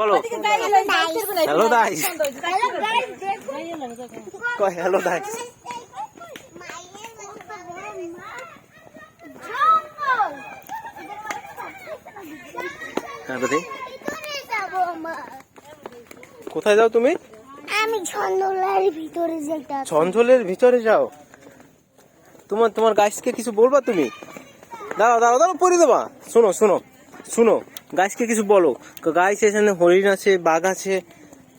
বলো। হ্যালো দাইস কয় হ্যালো দাইস কোথায় যাও তুমি? আমি ছন্দলার ভিতরে যেটা ঝঞ্ঝলের ভিতরে যাও। তোমার তোমার গাইসকে কিছু বলবা তুমি? দাঁড়াও দাঁড়াও দাঁড়াও পরি দেবা। শোনো শোনো শোনো। গাইসকে কিছু বলো। গাইস এখানে হরিণ আছে বাঘ আছে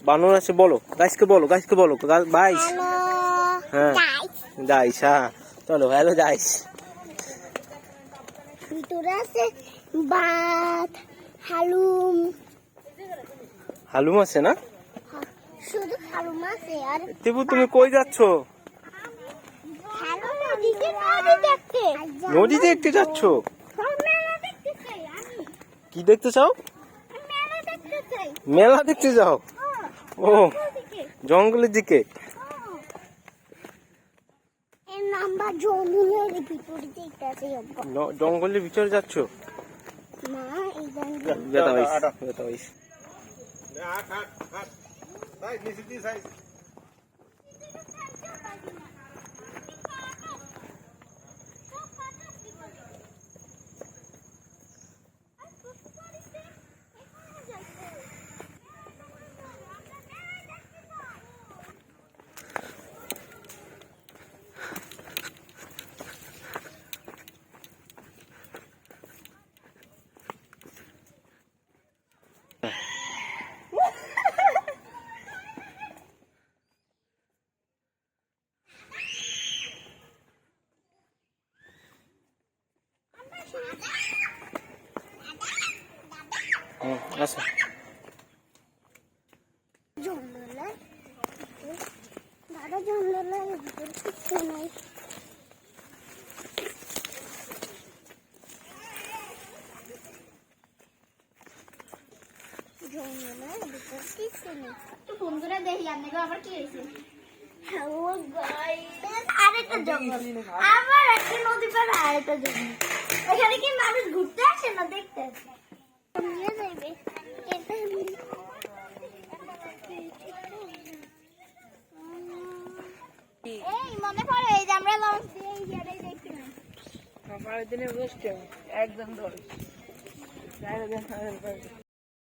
বানর আছে বলো। গাছকে বলো গাছকে বলো। হ্যালো। হ্যাঁ। যাইস হ্যাঁ। চলো হ্যালো যাইস ভিতরে আছে বাত হালুম। হালুম আছে না? শুধু হালুম আছে আর টিপু তুমি কই যাচ্ছ? নদী দেখতে। যাচ্ছ মেলা দেখতে চাই আমি কি দেখতে চাও? মেলা দেখতে চাই। মেলা দেখতে যাও? ও জঙ্গলের দিকে। জঙ্গলের ভিতরে যাচ্ছ না হুম, আসো দাদা কিছু নাই বন্ধুরা দেখি আপনাকে আবার কি হয়েছে? আরেকটা জঙ্গল। আবার একটা নদী পার আরেকটা জঙ্গল। এখানে কি মানুষ ঘুরতে আসে না দেখতে আসে? মনে পড়ে এই যে আমরা দিনে বসছে একদম ধরে।